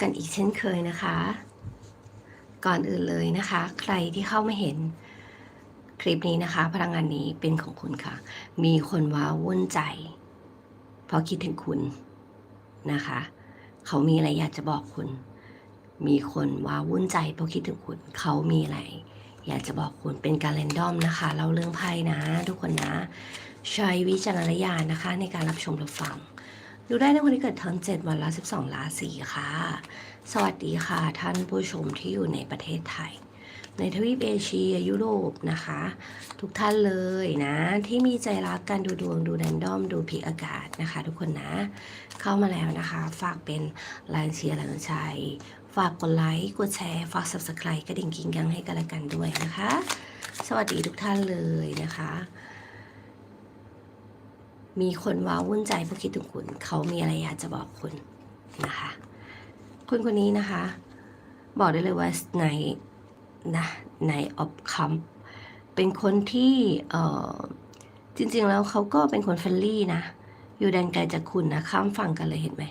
กันอีกเช่นเคยนะคะ ก่อนอื่นเลยนะคะ ใครที่เข้ามาเห็นคลิปนี้นะคะ พลังงานนี้เป็นของคุณค่ะ มีคนว้าวุ่นใจ เพราะคิดถึงคุณนะคะ เขามีอะไรอยากจะบอกคุณ มีคนว้าวุ่นใจเพราะคิดถึงคุณ เขามีอะไร อยากจะบอกคุณเป็นการเรนดอมนะคะเล่าเรื่องไพ่นะ ทุกคนนะ ใช้วิจารณญาณนะคะ ในการรับชมรับฟัง ดูได้ในวันที่เกิดทั้ง 7 วันละ 12 ราศีค่ะ สวัสดีค่ะท่านผู้ชมที่อยู่ในประเทศไทย ในทวีปเอเชียยุโรปนะคะ ทุกท่านเลยนะ ที่มีใจรักการดูดวงดูแรนดอมดูพิกอากาศนะคะ ทุกคนนะ เข้ามาแล้วนะคะ ฝากเป็นแรงเชียร์แรงใจฝากกดไลค์กดแชร์ฝาก subscribe กระดิ่งกิ้งกังให้กันและกันด้วยนะคะ สวัสดีทุกท่านเลยนะคะ มีคนว้าวุ่นใจเพราะคิดถึงคุณ เขามีอะไรอยากจะบอกคุณนะคะคุณคนนี้นะคะ บอกได้เลยว่าในนะในออบคัมเป็นคนที่เออจริง ๆ แล้วเขาก็เป็นคนเฟรนลี่นะ อยู่แดนไกลจากคุณนะข้ามฝั่งกันเลยเห็นไหม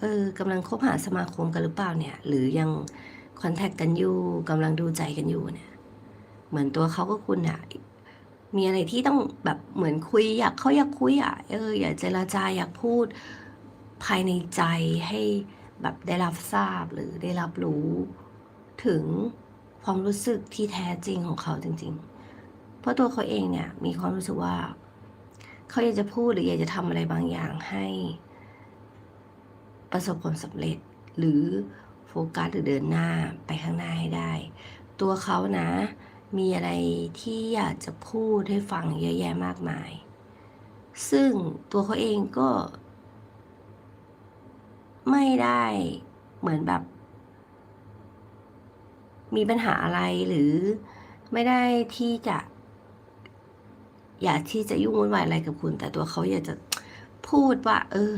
เออกำลังคบหาสมาคมกันหรือเปล่าเนี่ย หรือยังคอนแทคกันอยู่กำลังดูใจกันอยู่เนี่ย เหมือนตัวเขาก็คุณอะ มีอะไรที่ต้องแบบเหมือนคุยอยากเขาอยากคุยอะเอออยากเจรจาอยากพูดภายในใจให้แบบได้รับทราบหรือได้รับรู้ ถึงความรู้สึกที่แท้จริงของเขาจริง ๆ เพราะตัวเขาเองเนี่ยมีความรู้สึกว่า เขาอยากจะพูดหรืออยากจะทำอะไรบางอย่างให้ ประสบความสำเร็จ หรือโฟกัสหรือเดินหน้าไปข้างหน้าให้ได้ ตัวเขานะ มีอะไรที่อยากจะพูดให้ฟังเยอะแยะมากมาย ซึ่งตัวเขาเองก็ ไม่ได้เหมือนแบบ มีปัญหาอะไรหรือไม่ได้ที่จะ อยากที่จะยุ่งวุ่นวายอะไรกับคุณ แต่ตัวเขาอยากจะพูดว่า เออ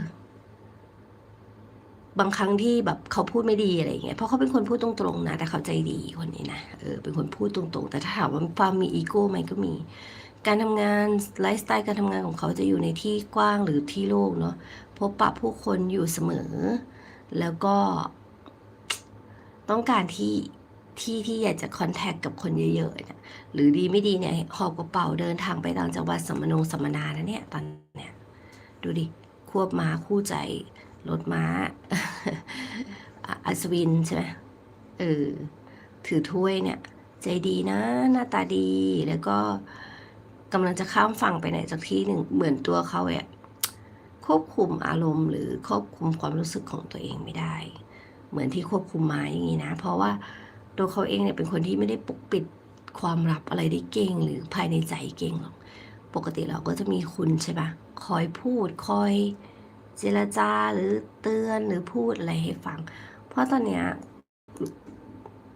บางครั้งที่แบบเขาพูดไม่ดีอะไรอย่างเงี้ยเพราะเขาเป็นคนพูดตรงๆนะ แต่เขาใจดีคนนี้นะเออเป็นคนพูดตรงๆ แต่ถ้าถามว่าความมีอีโก้ไหมก็มี การทำงานไลฟ์สไตล์การทำงานของเขาจะอยู่ในที่กว้างหรือที่โล่งเนาะพบปะผู้คนอยู่เสมอ แล้วก็ ต้องการที่ที่ที่อยากจะคอนแทคกับคนเยอะๆเนี่ยหรือดีไม่ดีเนี่ยหอบกระเป๋าเดินทางไปต่างจังหวัดสัมมนงสัมมนานะเนี่ยตอนเนี่ยดูดิควบมาคู่ใจ รถม้าอัศวินใช่ไหมเออถือถ้วยเนี่ย ใจดีนะ หน้าตาดีแล้วก็กำลังจะข้ามฝั่งไปไหนสักที่หนึ่งเหมือนตัวเขาเนี่ยควบคุมอารมณ์ หรือควบคุมความรู้สึกของตัวเองไม่ได้ เหมือนที่ควบคุมม้าอย่างนี้นะ เพราะว่าตัวเขาเองเนี่ยเป็นคนที่ไม่ได้ปกปิดความลับอะไรได้เก่ง หรือภายในใจเก่งหรอกปกติเราก็จะมีคุณใช่ปะคอยพูดคอย เจรจาหรือเตือนหรือพูดอะไรให้ฟัง เพราะตอนเนี้ย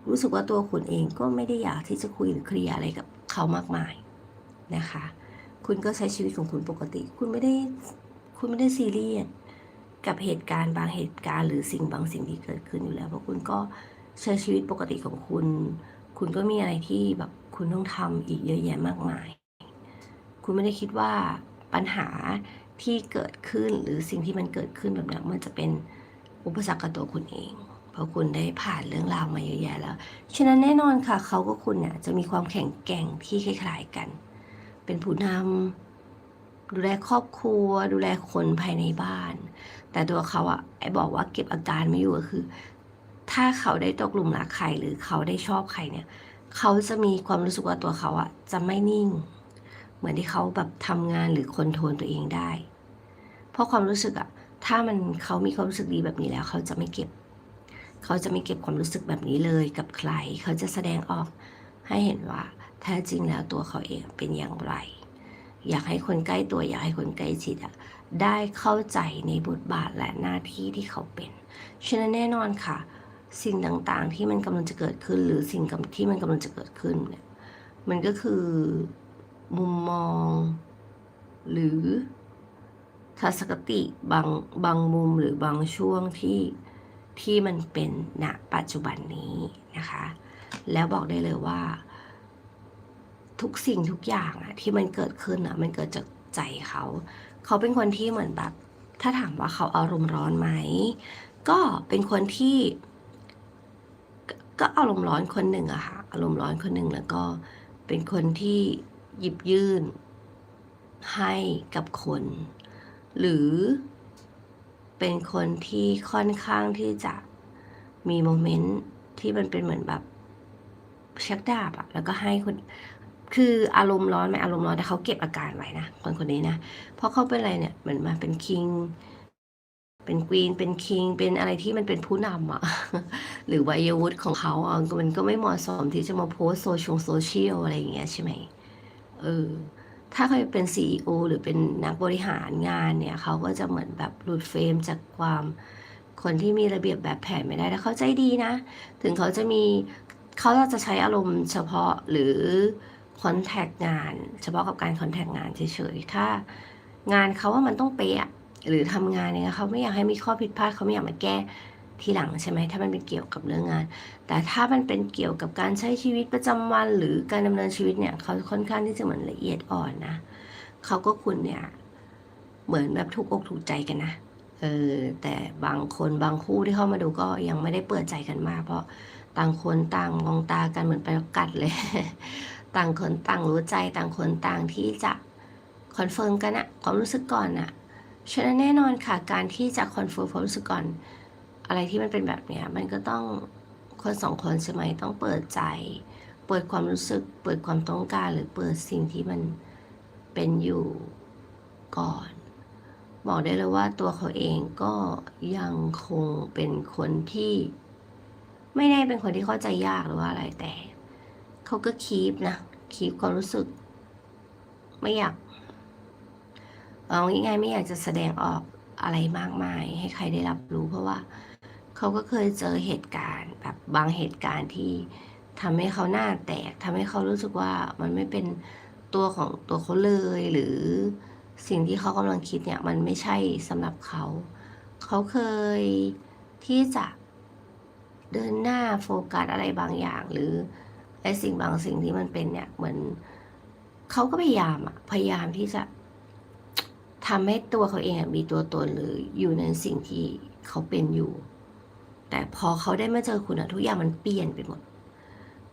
รู้สึกว่าตัวคุณเองก็ไม่ได้อยากที่จะคุยหรือเคลียร์อะไรกับเขามากมายนะคะ คุณก็ใช้ชีวิตของคุณปกติ คุณไม่ได้คุณไม่ได้ซีเรียสกับเหตุการณ์บางเหตุการณ์หรือสิ่งบางสิ่งที่เกิดขึ้นอยู่แล้ว เพราะคุณก็ใช้ชีวิตปกติของคุณ คุณก็มีอะไรที่แบบคุณต้องทำอีกเยอะแยะมากมาย คุณไม่ได้คิดว่าปัญหา ที่เกิดขึ้นหรือสิ่งที่มันเกิดขึ้นแบบนั้นมันจะเป็นอุปสรรคกับตัวคุณเอง เพราะคุณได้ผ่านเรื่องราวมาเยอะแยะแล้ว ฉะนั้นแน่นอนค่ะ เขากับคุณเนี่ยจะมีความแข็งแกร่งที่คล้ายๆกัน เป็นผู้นำดูแลครอบครัว ดูแลคนภายในบ้าน แต่ตัวเขาอะไอ้บอกว่าเก็บอาการไม่อยู่ก็คือ ถ้าเขาได้ตกหลุมรักใครหรือเขาได้ชอบใครเนี่ย เขาจะมีความรู้สึกว่าตัวเขาอะจะไม่นิ่ง เหมือนที่เขาแบบทำงานหรือคอนโทรลตัวเองได้ เพราะความรู้สึกอะถ้ามันเขามีความรู้สึกดีแบบนี้แล้วเขาจะไม่เก็บ เขาจะไม่เก็บความรู้สึกแบบนี้เลยกับใคร เขาจะแสดงออกให้เห็นว่าแท้จริงแล้วตัวเขาเองเป็นอย่างไร อยากให้คนใกล้ตัวอยากให้คนใกล้ชิดอะได้เข้าใจในบทบาทและหน้าที่ที่เขาเป็น ฉะนั้นแน่นอนค่ะ สิ่งต่างๆที่มันกำลังจะเกิดขึ้น หรือสิ่งที่มันกำลังจะเกิดขึ้นเนี่ยมันก็คือ มุมมอง หรือทัศนคติบางบางมุมหรือบางช่วงที่ที่มันเป็นณปัจจุบันนี้นะคะ แล้วบอกได้เลยว่า ทุกสิ่งทุกอย่างอะที่มันเกิดขึ้นอะมันเกิดจากใจเขา เขาเป็นคนที่เหมือนแบบถ้าถามว่าเขาอารมณ์ร้อนไหม ก็เป็นคนที่ก็ก็อารมณ์ร้อนคนหนึ่งอะค่ะ อารมณ์ร้อนคนหนึ่งแล้วก็เป็นคนที่ หยิบยื่น ให้กับคน หรือเป็นคนที่ค่อนข้างที่จะมีโมเมนต์ที่มันเป็นเหมือนแบบชักดาบอะแล้วก็ให้คนคืออารมณ์ร้อนไหมอารมณ์ร้อนแต่เขาเก็บอาการไว้นะคนคนนี้นะเพราะเขาเป็นอะไรเนี่ยเหมือนมาเป็นคิงเป็นควีนเป็นคิงเป็นอะไรที่มันเป็นผู้นำอะหรือวัยวุฒิของเขาอะมันก็ไม่เหมาะสมที่จะมาโพสโซเชียลอะไรอย่างเงี้ยใช่ไหม เออถ้าเขาเป็น CEO หรือเป็นนักบริหารงานเนี่ยเขาก็จะเหมือนแบบหลุดเฟรมจากความคนที่มีระเบียบแบบแผนไม่ได้แต่เขาใจดีนะ ถึงเขาจะมีเขาจะใช้อารมณ์เฉพาะหรือคอนแทคงาน เฉพาะกับการคอนแทคงานเฉยๆถ้างานเขาว่ามันต้องเป๊ะหรือทำงานเนี่ยเขาไม่อยากให้มีข้อผิดพลาดเขาไม่อยากมาแก้ ทีหลังใช่ไหมถ้ามันเป็นเกี่ยวกับเรื่องงาน แต่ถ้ามันเป็นเกี่ยวกับการใช้ชีวิตประจำวันหรือการดำเนินชีวิตเนี่ยเขาค่อนข้างที่จะเหมือนละเอียดอ่อนนะเขาก็คุณเนี่ยเหมือนแบบถูกอกถูกใจกันนะเออแต่บางคนบางคู่ที่เข้ามาดูก็ยังไม่ได้เปิดใจกันมาก เพราะต่างคนต่างมองตากันเหมือนไปกัดเลย ต่างคนต่างรู้ใจต่างคนต่างที่จะคอนเฟิร์มกันอะความรู้สึกก่อนอะฉะนั้นแน่นอนค่ะการที่จะคอนเฟิร์มความรู้สึกก่อน อะไรที่มันเป็นแบบเนี้ยมันก็ต้องคนสองคนใช่ไหมต้องเปิดใจ เปิดความรู้สึก เปิดความต้องการหรือเปิดสิ่งที่มันเป็นอยู่ก่อน บอกได้เลยว่าตัวเขาเองก็ยังคงเป็นคนที่ ไม่ได้เป็นคนที่เข้าใจยากหรือว่าอะไรแต่เขาก็คีปนะคีปความรู้สึก ไม่อยากเอาง่ายๆไม่อยากจะแสดงออกอะไรมากมายให้ใครได้รับรู้เพราะว่า เขาก็เคยเจอเหตุการณ์ แบบบางเหตุการณ์ที่ทำให้เขาหน้าแตกทำให้เขารู้สึกว่ามันไม่เป็นตัวของตัวเขาเลย หรือสิ่งที่เขากำลังคิดเนี่ยมันไม่ใช่สำหรับเขา เขาเคยที่จะเดินหน้าโฟกัสอะไรบางอย่าง หรือไอ้สิ่งบางสิ่งที่มันเป็นเนี่ยเหมือนเขาก็พยายามอะพยายามที่จะทำให้ตัวเขาเองมีตัวตนหรืออยู่ในสิ่งที่เขาเป็นอยู่ แต่พอเขาได้มาเจอคุณอะทุกอย่างมันเปลี่ยนไปหมด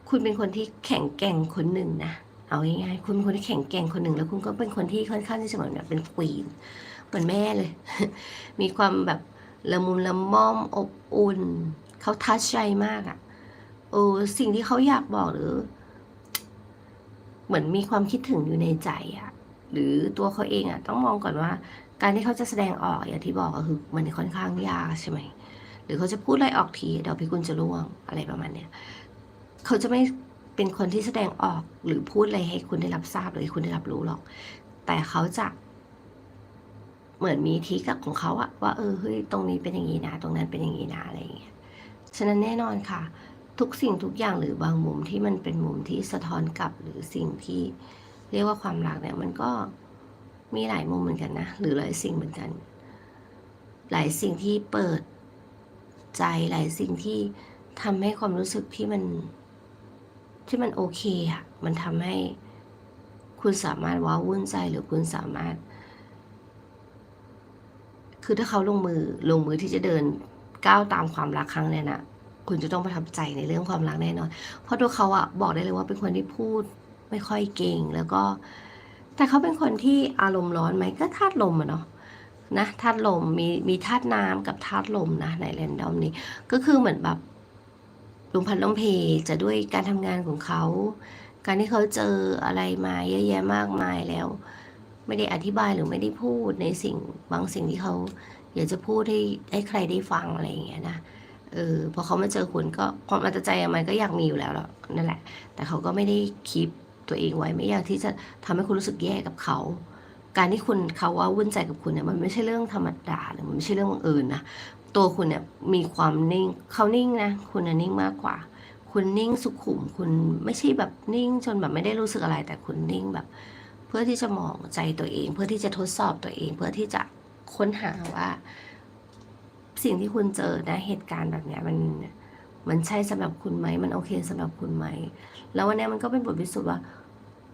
คุณเป็นคนที่แข็งแกร่งคนหนึ่งนะ เอาง่ายๆคุณเป็นคนที่แข็งแกร่งคนหนึ่งแล้วคุณก็เป็นคนที่ค่อนข้างที่จะเหมือนแบบเป็นควีนเหมือนแม่เลย มีความแบบละมุนละม่อมอบอุ่น เขาทัชใจมากอะเออสิ่งที่เขาอยากบอกหรือ เหมือนมีความคิดถึงอยู่ในใจอะหรือตัวเขาเองอะต้องมองก่อนว่า การที่เขาจะแสดงออกอย่างที่บอกก็คือมันค่อนข้างยากใช่ไหม หรือเขาจะพูดอะไรออกทีเดี๋ยวพี่กุลจะร่วงอะไรประมาณเนี้ยเขาจะไม่เป็นคนที่แสดงออกหรือพูดอะไรให้คุณได้รับทราบหรือให้คุณได้รับรู้หรอก แต่เขาจะ เหมือนมีทีกับของเขาอะว่าเออเฮ้ยตรงนี้เป็นอย่างนี้นะ ตรงนั้นเป็นอย่างนี้นะอะไรอย่างเงี้ยฉะนั้นแน่นอนค่ะ ทุกสิ่งทุกอย่างหรือบางมุมที่มันเป็นมุมที่สะท้อนกลับหรือสิ่งที่เรียกว่าความรักเนี่ยมันก็มีหลายมุมเหมือนกันนะ หรือหลายสิ่งเหมือนกัน หลายสิ่งที่เปิด ใจหลายสิ่งที่ทำให้ความรู้สึกที่มัน ที่มันโอเคอะมันทำให้คุณสามารถว้าวุ่นใจหรือคุณสามารถ คือถ้าเขาลงมือลงมือที่จะเดินก้าวตามความรักครั้งนี้นะคุณจะต้องประทับใจในเรื่องความรักแน่นอน เพราะตัวเขาอะบอกได้เลยว่าเป็นคนที่พูดไม่ค่อยเก่งแล้วก็ แต่เขาเป็นคนที่อารมณ์ร้อนไหมก็ธาตุลมอะเนาะ นะธาตุลมมีมีธาตุน้ำกับธาตุลมนะในแรนดอมนี้ ก็คือเหมือนแบบลุมพันลมเพจะด้วยการทำงานของเขา การที่เขาเจออะไรมาเยอะแยะมากมายแล้ว ไม่ได้อธิบายหรือไม่ได้พูดในสิ่งบางสิ่งที่เขาอยากจะพูดให้ให้ใครได้ฟังอะไรอย่างเงี้ยนะเออพอเขามาเจอคุณก็ความอัตใจมันก็อยากมีอยู่แล้วนั่นแหละ แต่เขาก็ไม่ได้คีปตัวเองไว้ไม่อยากที่จะทำให้คุณรู้สึกแย่กับเขา การที่คุณเขาว่าวุ่นใจกับคุณเนี่ยมันไม่ใช่เรื่องธรรมดาหรือมันไม่ใช่เรื่องบังเอิญนะตัวคุณเนี่ยมีความนิ่งเขานิ่งนะคุณนิ่งมากกว่า คุณนิ่งสุขุม คุณไม่ใช่แบบนิ่งจนแบบไม่ได้รู้สึกอะไร แต่คุณนิ่งแบบ เพื่อที่จะมองใจตัวเอง เพื่อที่จะทดสอบตัวเอง เพื่อที่จะค้นหาว่า สิ่งที่คุณเจอนะเหตุการณ์แบบเนี้ยมันมันใช่สำหรับคุณไหมมันโอเคสำหรับคุณไหมแล้ววันนี้มันก็เป็นบทพิสูจน์ว่า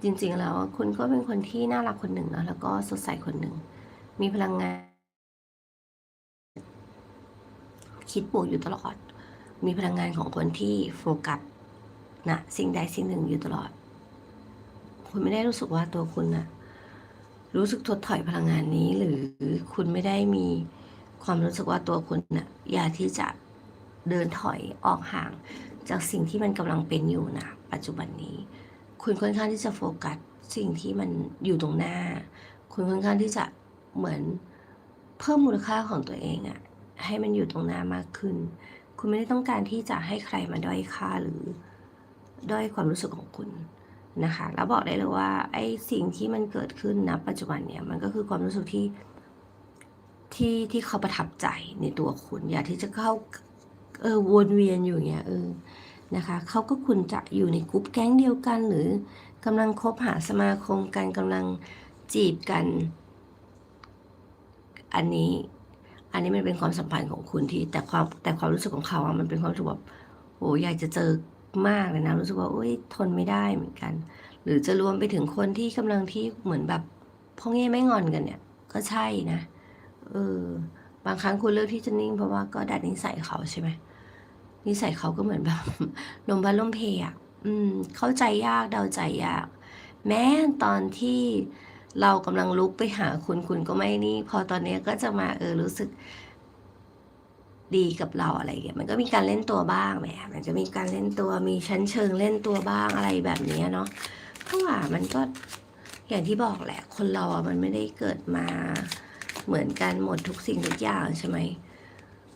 จริงๆแล้วคุณก็เป็นคนที่น่ารักคนหนึ่งนะแล้วก็สดใสคนหนึ่ง มีพลังงานคคิดบวกอยู่ตลอด มีพลังงานของคนที่โฟกัสนะสิ่งใดสิ่งหนึ่งอยู่ตลอด คุณไม่ได้รู้สึกว่าตัวคุณนะรู้สึกถดถอยพลังงานนี้ หรือคุณไม่ได้มีความรู้สึกว่าตัวคุณนะ่ะอยากที่จะเดินถอยออกห่าง จากสิ่งที่มันกำลังเป็นอยู่นะปัจจุบันนี้ คุณค่อนข้างที่จะโฟกัสสิ่งที่มันอยู่ตรงหน้า คุณค่อนข้างที่จะเหมือนเพิ่มมูลค่าของตัวเองอะให้มันอยู่ตรงหน้ามากขึ้น คุณไม่ได้ต้องการที่จะให้ใครมาด้อยค่าหรือด้อยความรู้สึกของคุณนะคะแล้วบอกได้เลยว่าไอ้สิ่งที่มันเกิดขึ้นณปัจจุบันเนี่ยมันก็คือความรู้สึกที่ที่ที่เขาประทับใจในตัวคุณ อยากที่จะเข้าเออวนเวียนอยู่เงี้ยเออ นะคะเขาก็คุณจะอยู่ในกลุ่มแก๊งเดียวกัน หรือกำลังคบหาสมาคมกันกำลังจีบกัน อันนี้อันนี้มันเป็นความสัมพันธ์ของคุณที่แต่ความแต่ความรู้สึกของเขาอะมันเป็นความรู้สึกแบบโอ้อยากจะเจอมากเลยนะรู้สึกว่าโอ้ยทนไม่ได้เหมือนกัน หรือจะรวมไปถึงคนที่กำลังที่เหมือนแบบพ่อแง่ไม่งอนกันเนี่ย ก็ใช่นะเออบางครั้งคุณเลือกที่จะนิ่งเพราะว่าก็ดัดนิสัยเขาใช่ไหม นิสัยเขาก็เหมือนแบบลมพัดลมเพอะอืม เข้าใจยากเดาใจยาก แม้ตอนที่เรากำลังลุกไปหาคุณคุณก็ไม่นี่ พอตอนนี้ก็จะมาเออรู้สึกดีกับเราอะไรอย่างเงี้ยมันก็มีการเล่นตัวบ้างแหมมันจะมีการเล่นตัวมีชั้นเชิงเล่นตัวบ้างอะไรแบบนี้เนาะเพราะว่ามันก็อย่างที่บอกแหละ คนเราอะมันไม่ได้เกิดมาเหมือนกันหมดทุกสิ่งทุกอย่างใช่ไหม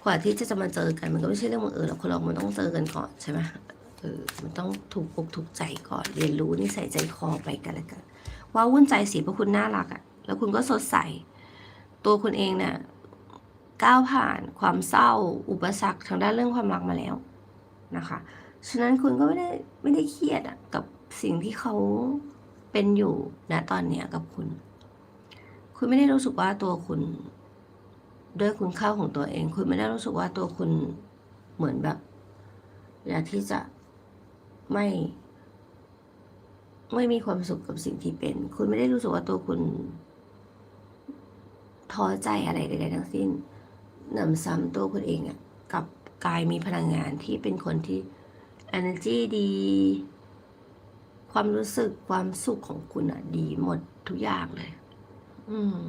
กว่าที่จะจะมาเจอกันมันก็ไม่ใช่เรื่องบังเอิญหรอกคนเรามันต้องเจอกันก่อนใช่ไหมเออมันต้องถูกอกถูกใจก่อนเรียนรู้นิสัยใจคอไปกันแล้วกันว่าวุ่นใจสิเพราะคุณน่ารักอะ่ะ แล้วคุณก็สดใส ตัวคุณเองเนี่ยก้าวผ่านความเศร้า อุปสรรคทางด้านเรื่องความรักมาแล้วนะคะ ฉะนั้นคุณก็ไม่ได้ไม่ได้เครียดอะกับสิ่งที่เขาเป็นอยู่ณตอนเนี้ยกับคุณ คุณไม่ได้รู้สึกว่าตัวคุณ ด้วยคุณค่าของตัวเอง คุณไม่ได้รู้สึกว่าตัวคุณเหมือนแบบอยากที่จะไม่ ไม่มีความสุขกับสิ่งที่เป็น คุณไม่ได้รู้สึกว่าตัวคุณท้อใจอะไรใดๆทั้งสิ้นหนำซ้ำตัวคุณเองอะกับกายมีพลังงานที่เป็นคนที่ energy ดี ความรู้สึกความสุขของคุณอะดีหมดทุกอย่างเลย อืม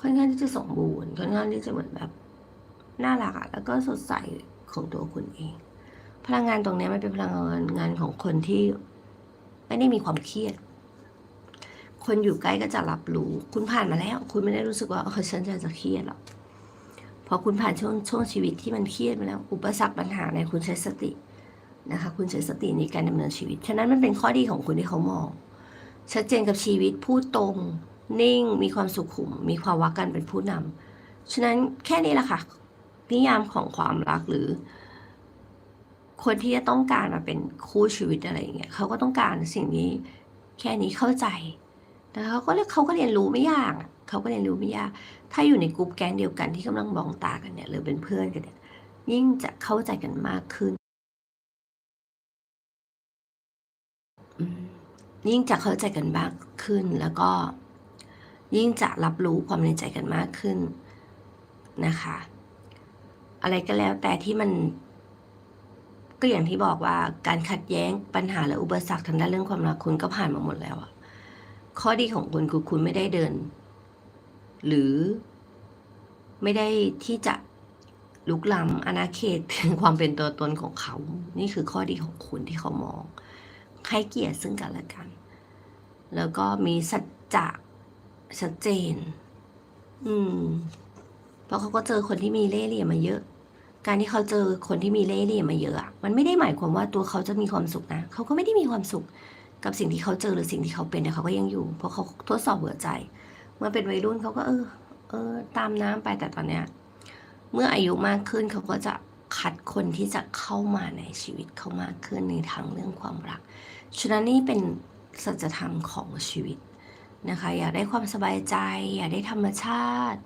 ค่อนข้างที่จะสมบูรณ์ค่อนข้างที่จะเหมือนแบบน่ารักอะแล้วก็สดใสของตัวคุณเอง พลังงานตรงนี้มันเป็นพลังงานงานของคนที่ไม่ได้มีความเครียด คนอยู่ใกล้ก็จะรับรู้ คุณผ่านมาแล้ว คุณไม่ได้รู้สึกว่าเออฉันจะจะเครียดหรอกพอคุณผ่านช่วงช่วงชีวิตที่มันเครียดมาแล้ว อุปสรรคปัญหาในคุณใช้สตินะคะ คุณใช้สติในการดำเนินชีวิต ฉะนั้นมันเป็นข้อดีของคุณที่เขามอง ชัดเจนกับชีวิตพูดตรง นิ่ง มีความสุขุม มีความวักกันเป็นผู้นำฉะนั้นแค่นี้แหละค่ะ นิยามของความรักหรือ คนที่จะต้องการมาเป็นคู่ชีวิตอะไรอย่างเงี้ยเขาก็ต้องการสิ่งนี้แค่นี้เข้าใจแต่เขาก็เขาก็เรียนรู้ไม่ยากเขาก็เรียนรู้ไม่ยาก ถ้าอยู่ในกลุ่มแก๊งเดียวกันที่กำลังมองตากันเนี่ยหรือเป็นเพื่อนกันเนี่ยยิ่งจะเข้าใจกันมากขึ้น ยิ่งจะเข้าใจกันมากขึ้นแล้วก็ ยิ่งจะรับรู้ความในใจกันมากขึ้นนะคะ อะไรก็แล้วแต่ที่มันก็อย่างที่บอกว่าการขัดแย้งปัญหาและอุปสรรคทางด้านเรื่องความรักคุณก็ผ่านมาหมดแล้วอะข้อดีของคุณคือคุณไม่ได้เดิน หรือไม่ได้ที่จะลุกล้ำอาณาเขตถึงความเป็นตัวตนของเขา นี่คือข้อดีของคุณที่เขามองให้เกียรติซึ่งกันและกัน แล้วก็มีสัจจะ ชัดเจน อืม เพราะเขาก็เจอคนที่มีเล่ห์เหลี่ยมมาเยอะ การที่เขาเจอคนที่มีเล่ห์เหลี่ยมมาเยอะ มันไม่ได้หมายความว่าตัวเขาจะมีความสุขนะ เขาก็ไม่ได้มีความสุข กับสิ่งที่เขาเจอหรือสิ่งที่เขาเป็นแต่เขาก็ยังอยู่ เพราะเขาทดสอบหัวใจ เมื่อเป็นวัยรุ่นเขาก็เออ เออ ตามน้ำไปแต่ตอนเนี้ย เมื่ออายุมากขึ้นเขาก็จะคัดคนที่จะเข้ามาในชีวิตเขามากขึ้นในทางเรื่องความรัก ฉะนั้นนี่เป็นสัจธรรมของชีวิต นะคะ อยากได้ความสบายใจ อยากได้ธรรมชาติ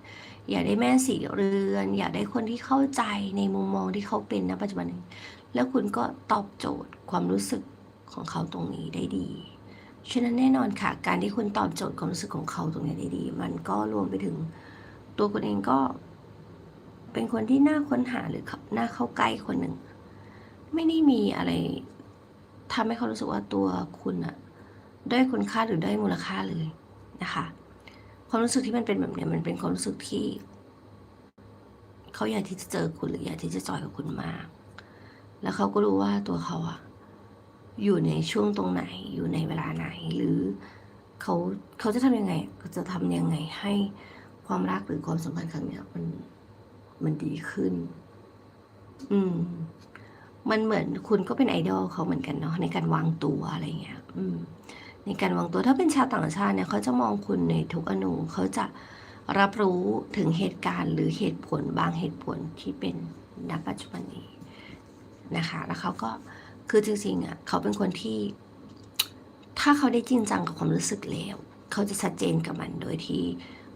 อยากได้แม่สีเรือน อยากได้คนที่เข้าใจในมุมมองที่เขาเป็นณปัจจุบันนี้แล้วคุณก็ตอบโจทย์ความรู้สึกของเขาตรงนี้ได้ดีฉะนั้นแน่นอนค่ะ การที่คุณตอบโจทย์ความรู้สึกของเขาตรงนี้ได้ดี มันก็รวมไปถึงตัวคุณเองก็เป็นคนที่น่าค้นหาหรือน่าเข้าใกล้คนหนึ่ง ไม่ได้มีอะไรทำให้เขารู้สึกว่าตัวคุณอะได้อยคุณค่าหรือได้อยมูลค่าเลย นะคะ ความรู้สึกที่มันเป็นแบบนี้มันเป็นความรู้สึกที่ เขาอยากที่จะเจอคุณหรืออยากที่จะจอยกับคุณมาก แล้วเขาก็รู้ว่าตัวเขาอะอยู่ในช่วงตรงไหนอยู่ในเวลาไหน หรือเขาเขาจะทำยังไงเขาจะทำยังไงให้ความรักหรือความสัมพันธ์ครั้งเนี้ยมันมันดีขึ้น อืม มันเหมือนคุณก็เป็นไอดอลเขาเหมือนกันเนาะในการวางตัวอะไรเงี้ย อืม ในการวางตัวถ้าเป็นชาวต่างชาติเนี่ยเขาจะมองคุณในทุกอนูเขาจะรับรู้ถึงเหตุการณ์หรือเหตุผลบางเหตุผลที่เป็นณปัจจุบันนี้นะคะแล้วเขาก็คือจริงๆอะเขาเป็นคนที่ ถ้าเขาได้จริงจังกับความรู้สึกแล้ว เขาจะชัดเจนกับมันโดยที่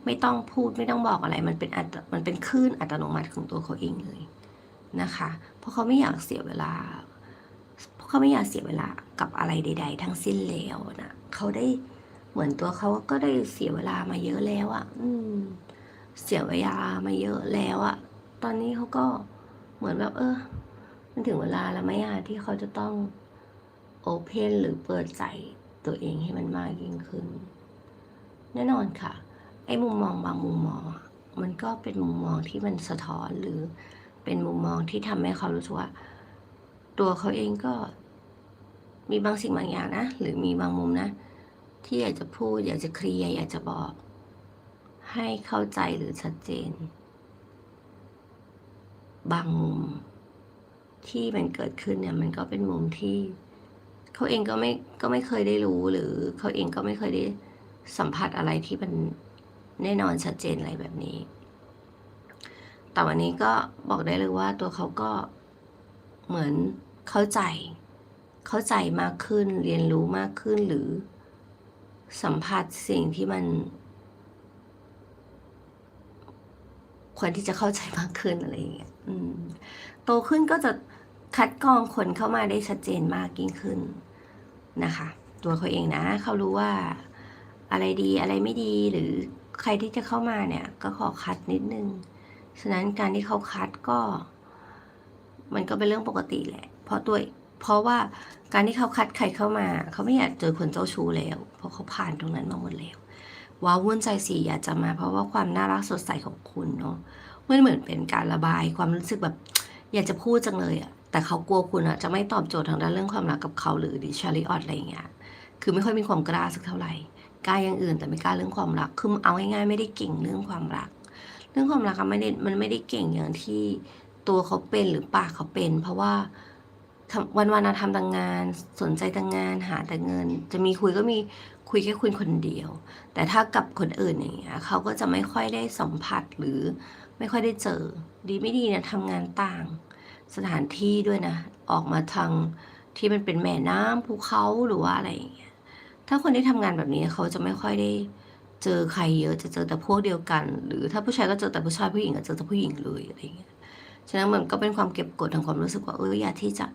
ไม่ต้องพูดไม่ต้องบอกอะไร มันเป็นมันเป็นคลื่นอัตโนมัติของตัวเขาเองเลยนะคะ เพราะเขาไม่อยากเสียเวลา เพราะเขาไม่อยากเสียเวลากับอะไรใด ๆ ทั้งสิ้นแล้วนะ เขาได้เหมือนตัวเขาก็ได้เสียเวลามาเยอะแล้วอะ่ะ อืม เสียเวลามาเยอะแล้วอะ่ะ ตอนนี้เขาก็เหมือนแบบ เออ มันถึงเวลาแล้วไหมอะที่เขาจะต้องโอเพนหรือเปิดใจตัวเองให้มันมากยิ่งขึ้น แน่นอนค่ะ ไอ้มุมมองบางมุมมอง มันก็เป็นมุมมองที่มันสะท้อนหรือเป็นมุมมองที่ทำให้เขารู้สึกว่า ตัวเขาเองก็ มีบางสิ่งบางอย่างนะ หรือมีบางมุมนะ ที่อยากจะพูด อยากจะเคลียร์อยากจะบอก ให้เข้าใจหรือชัดเจน บางมุม ที่มันเกิดขึ้นเนี่ย มันก็เป็นมุมที่เขาเองก็ไม่ก็ไม่เคยได้รู้หรือเขาเองก็ไม่เคยได้สัมผัสอะไรที่มันแน่นอนชัดเจนอะไรแบบนี้ แต่วันนี้ก็บอกได้เลยว่าตัวเขาก็เหมือนเข้าใจ เข้าใจมากขึ้นเรียนรู้มากขึ้นหรือ สัมผัสสิ่งที่มัน ควรที่จะเข้าใจมากขึ้นอะไรอย่างเงี้ยอืมโตขึ้นก็จะคัดกรองคนเข้ามาได้ชัดเจนมากยิ่งขึ้นนะคะ ตัวเขาเองนะเขารู้ว่าอะไรดีอะไรไม่ดีหรือใครที่จะเข้ามาเนี่ย ก็ขอคัดนิดนึง ฉะนั้นการที่เขาคัดก็ มันก็เป็นเรื่องปกติแหละ เพราะตัว เพราะว่าการที่เขาคัดใครเข้ามา เขาไม่อยากเจอคนเจ้าชู้แล้ว เพราะเขาผ่านตรงนั้นมาหมดแล้วว้าวุ่นใจสีอยากจะมา เพราะว่าความน่ารักสดใสของคุณเนาะมันเหมือนเป็นการระบายความรู้สึกแบบ อยากจะพูดจังเลยอะแต่เขากลัวคุณอะจะไม่ตอบโจทย์ทางด้านเรื่องความรักกับเขาหรือดิชาริออตอะไรอย่างเงี้ยคือไม่ค่อยมีความกล้าสักเท่าไหร่กล้าอย่างอื่นแต่ไม่กล้าเรื่องความรักคือเอาง่ายๆไม่ได้เก่งเรื่องความรัก เรื่องความรักอะไม่ได้มันไม่ได้เก่งอย่างที่ตัวเขาเป็นหรือปากเขาเป็น เพราะว่า วันวันทำแต่งงาน สนใจแต่งงานหาแต่เงิน จะมีคุยก็มีคุยแค่คุยคนเดียว แต่ถ้ากับคนอื่นอย่างเงี้ยเขาก็จะไม่ค่อยได้สัมผัสหรือไม่ค่อยได้เจอ ดีไม่ดีนะทำงานต่าง สถานที่ด้วยนะ ออกมาทางที่มันเป็นแม่น้ำภูเขาหรือว่าอะไรอย่างเงี้ยถ้าคนที่ทำงานแบบนี้เขาจะไม่ค่อยได้เจอใครเยอะจะเจอแต่พวกเดียวกัน หรือถ้าผู้ชายก็เจอแต่ผู้ชายผู้หญิงก็เจอแต่ผู้หญิงเลยอะไรอย่างเงี้ยฉะนั้นมันก็เป็นความเก็บกดทางความรู้สึกว่าเอออยากที่จะ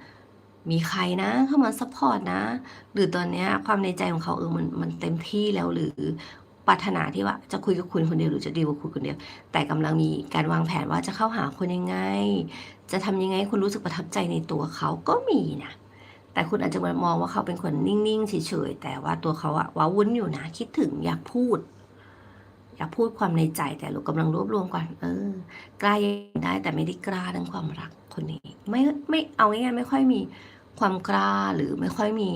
มีใครนะเข้ามาซัพพอร์ตนะ หรือตอนนี้ความในใจของเขาเออมันมันเต็มที่แล้วหรือปรารถนาที่ว่าจะคุยกับคุณคนเดียวหรือจะดีลกับคุณคนเดียว แต่กำลังมีการวางแผนว่าจะเข้าหาคนยังไง จะทำยังไงคุณรู้สึกประทับใจในตัวเขาก็มีนะแต่คุณอาจจะมองว่าเขาเป็นคนนิ่งๆเฉยๆแต่ว่าตัวเขาอะว้าวุ่นอยู่นะคิดถึงอยากพูด อยากพูดความในใจแต่เรากำลังรวบรวมก่อนเออกล้ายังได้แต่ไม่ได้กล้าเรื่องความรักคนนี้ ไม่ไม่เอาง่ายๆไม่ค่อยมี ความกล้าหรือไม่ค่อยมี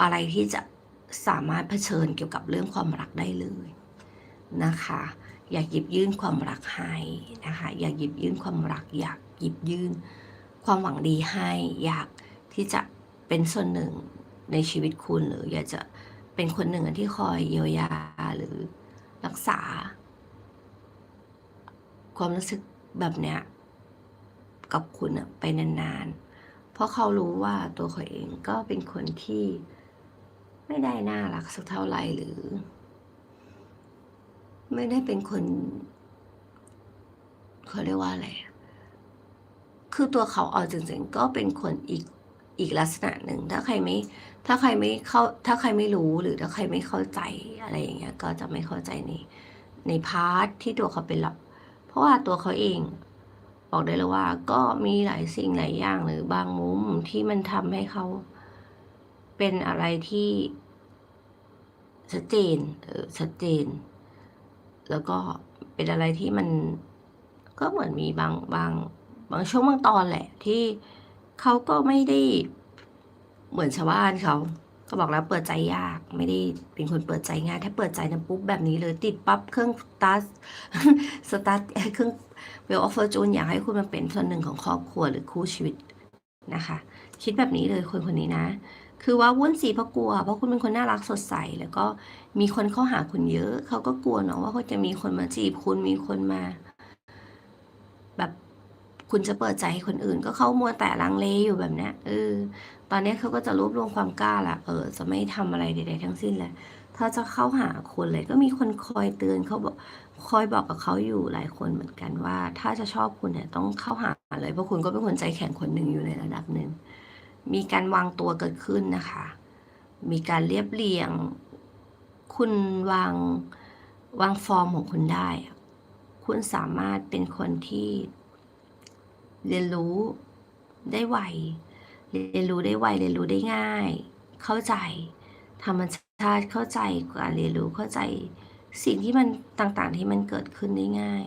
อะไรที่จะสามารถเผชิญเกี่ยวกับเรื่องความรักได้เลยนะคะ อยากหยิบยื่นความรักให้นะคะ อยากหยิบยื่นความรัก อยากหยิบยื่น ความหวังดีให้ อยากที่จะเป็นส่วนหนึ่งในชีวิตคุณหรือ อยากจะเป็นคนหนึ่งที่คอยเยียวยาหรือรักษา ความรู้สึกแบบเนี้ยกับคุณไปนานๆ เพราะเขารู้ว่าตัวเขาเองก็เป็นคนที่ไม่ได้น่ารักสักเท่าไหร่หรือ ไม่ได้เป็นคนเขาเรียกว่าอะไร คือตัวเขาเอาจริงๆก็เป็นคนอีกอีกลักษณะหนึ่งถ้าใครไม่ถ้าใครไม่เข้าถ้าใครไม่รู้หรือถ้าใครไม่เข้าใจอะไรอย่างเงี้ย ก็จะไม่เข้าใจในในพาร์ทที่ตัวเขาเป็นหลัก เพราะว่าตัวเขาเอง บอกได้เลยว่า ก็มีหลายสิ่งหลายอย่างหรือบางมุมที่มันทำให้เขาเป็นอะไรที่ชัดเจนเออชัดเจน แล้วก็เป็นอะไรที่มันก็เหมือนมีบางบางบางช่วงบางตอนแหละ ที่เขาก็ไม่ได้เหมือนชาวบ้านเขา ก็บอกแล้วเปิดใจยาก ไม่ได้เป็นคนเปิดใจง่าย ถ้าเปิดใจนะปุ๊บแบบนี้เลยติดปั๊บเครื่องตาร์ทสตาร์ทเครื่องเวลออฟเฟอร์จูนอยากให้คุณมาเป็นส่วนหนึ่งของครอบครัวหรือคู่ชีวิตนะคะ คิดแบบนี้เลยคนคนนี้นะ คือว่าวุ่นสีเพราะกลัว เพราะคุณเป็นคนน่ารักสดใส แล้วก็มีคนเข้าหาคุณเยอะ เขาก็กลัวเนาะว่าเขาจะมีคนมาจีบคุณมีคนมา คุณจะเปิดใจให้คนอื่น ก็เขามัวแต่ลังเลอยู่แบบนี้เออ ตอนนี้เขาก็จะรวบรวมความกล้าละเออ จะไม่ทำอะไรใดๆทั้งสิ้นเลยถ้าจะเข้าหาคนเลย ก็มีคนคอยเตือนเขาบอกคอยบอกกับเขาอยู่หลายคนเหมือนกันว่า ถ้าจะชอบคุณเนี่ยต้องเข้าหาเลยเพราะคุณก็เป็นคนใจแข็งคนหนึ่งอยู่ในระดับหนึ่งมีการวางตัวเกิดขึ้นนะคะ มีการเรียบเรียง คุณวางวางฟอร์มของคุณได้ คุณสามารถเป็นคนที่ เรียนรู้ได้ไว เรียนรู้ได้ไว เรียนรู้ได้ง่าย เข้าใจ ธรรมชาติเข้าใจการเรียนรู้เข้าใจ สิ่งที่มันต่างๆที่มันเกิดขึ้นได้ง่าย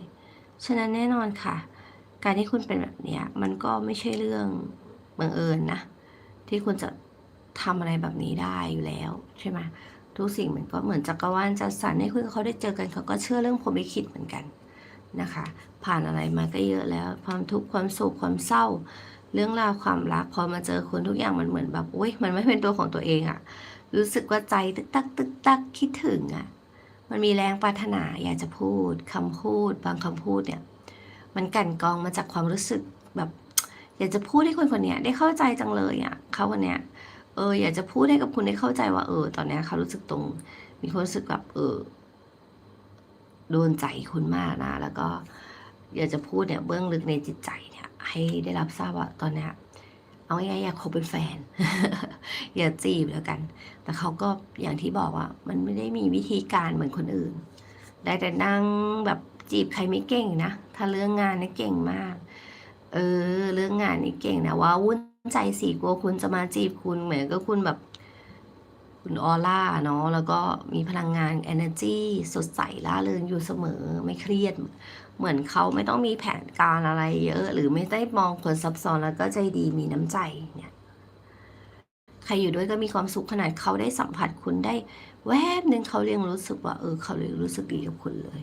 ฉะนั้นแน่นอนค่ะ การที่คุณเป็นแบบเนี้ยมันก็ไม่ใช่เรื่องบังเอิญนะ ที่คุณจะทำอะไรแบบนี้ได้อยู่แล้วใช่ไหมทุกสิ่งมันก็เหมือนจักรวาลจัดสรรให้คุณเขาได้เจอกันเขาก็เชื่อเรื่องผมไม่คิดเหมือนกัน นะคะ ผ่านอะไรมาก็เยอะแล้ว ความทุกข์ความสุขความเศร้า เรื่องราวความรักพอมาเจอคุณทุกอย่างมันเหมือนแบบโอุ้ยมันไม่เป็นตัวของตัวเองอะรู้สึกว่าใจตึกตักตึกตักคิดถึงอะมันมีแรงปรารถนาอยากจะพูดคำพูด บางคำพูดเนี่ย มันกั่นกองมาจากความรู้สึกแบบ อยากจะพูดให้คนคนนี้ได้เข้าใจจังเลยอะเขาคนเนี้ยเอออยากจะพูดให้กับคุณได้เข้าใจว่าเออ ตอนนี้เขารู้สึกตรง มีความรู้สึกแบบเออ โดนใจคุณมากนะ แล้วก็อยากจะพูดเนี่ยเบื้องลึกในจิตใจเนี่ย ให้ได้รับทราบว่าตอนนี้เอาง่ายๆอยากคบเป็นแฟน อย่าจีบแล้วกัน แต่เขาก็อย่างที่บอกว่ามันไม่ได้มีวิธีการเหมือนคนอื่น ได้แต่นั่งแบบจีบใครไม่เก่งนะ ถ้าเรื่องงานนี่เก่งมาก เออ เรื่องงานนี่เก่งนะว่าวุ่นใจสีกลัวคุณจะมาจีบคุณเหมือนก็คุณแบบ คุณออร่าเนาะแล้วก็มีพลังงาน energy สดใสล่าเริงอยู่เสมอไม่เครียด เหมือนเขาไม่ต้องมีแผนการอะไรเยอะ หรือไม่ได้มองคนซับซ้อนแล้วก็ใจดีมีน้ำใจเนี่ยใครอยู่ด้วยก็มีความสุขขนาดเขาได้สัมผัสคุณได้ แวบหนึ่งเขาเรียงรู้สึกว่าเออเขาเลยรู้สึกดีกับคุณเลย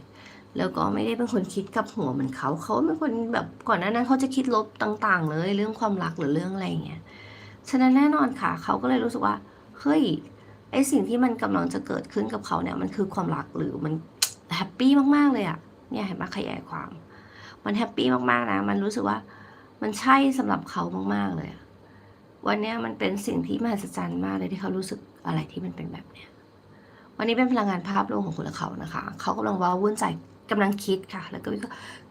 แล้วก็ไม่ได้เป็นคนคิดกับหัวเหมือนเขาเขาเป็นคนแบบก่อนหน้านั้นเขาจะคิดลบต่าง ๆ เลยเรื่องความรักหรือเรื่องอะไรอย่างเงี้ยฉะนั้นแน่นอนค่ะ เขาก็เลยรู้สึกว่าเฮ้ย ไอสิ่งที่มันกำลังจะเกิดขึ้นกับเขาเนี่ยมันคือความรักหรือมันแฮปปี้มากๆเลยอะเนี่ยเห็นไหมขยายความ มันแฮปปี้มากๆนะ มันรู้สึกว่ามันใช่สำหรับเขามากๆเลยวันเนี้ยมันเป็นสิ่งที่มหัศจรรย์มากเลยที่เขารู้สึกอะไรที่มันเป็นแบบเนี้ยวันนี้เป็นพลังงานภาพรวมของคุณและเขานะคะ เขากำลังว้าวุ่นใจกำลังคิดค่ะ แล้วก็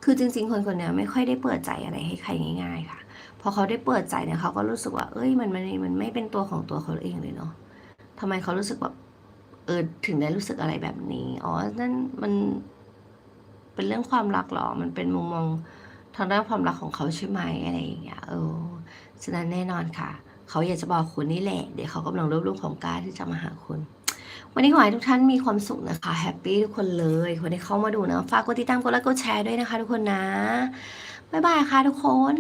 คือจริง ๆ คนคนเนี้ยไม่ค่อยได้เปิดใจอะไรให้ใครง่าย ๆ ค่ะ พอเขาได้เปิดใจเนี่ยเขาก็รู้สึกว่า เอ้ยมันมันมันไม่เป็นตัวของตัวเขาเองเลยเนาะ ทำไมเขารู้สึกแบบเออถึงได้รู้สึกอะไรแบบนี้ อ๋อ นั่นมันเป็นเรื่องความรักหรอ มันเป็นมุมมองทางด้านความรักของเขาใช่ไหมอะไรอย่างเงี้ย เออ ฉะนั้นแน่นอนค่ะ เขาอยากจะบอกคุณนี่แหละ เดี๋ยวเขากำลังรวบรวมของกล้าที่จะมาหาคุณ วันนี้ขอให้ทุกท่านมีความสุขนะคะ แฮปปี้ทุกคนเลย คนที่เข้ามาดูนะ ฝากกดติดตาม กดไลค์ กดแชร์ด้วยนะคะ ทุกคนนะ บ๊ายบายค่ะทุกคน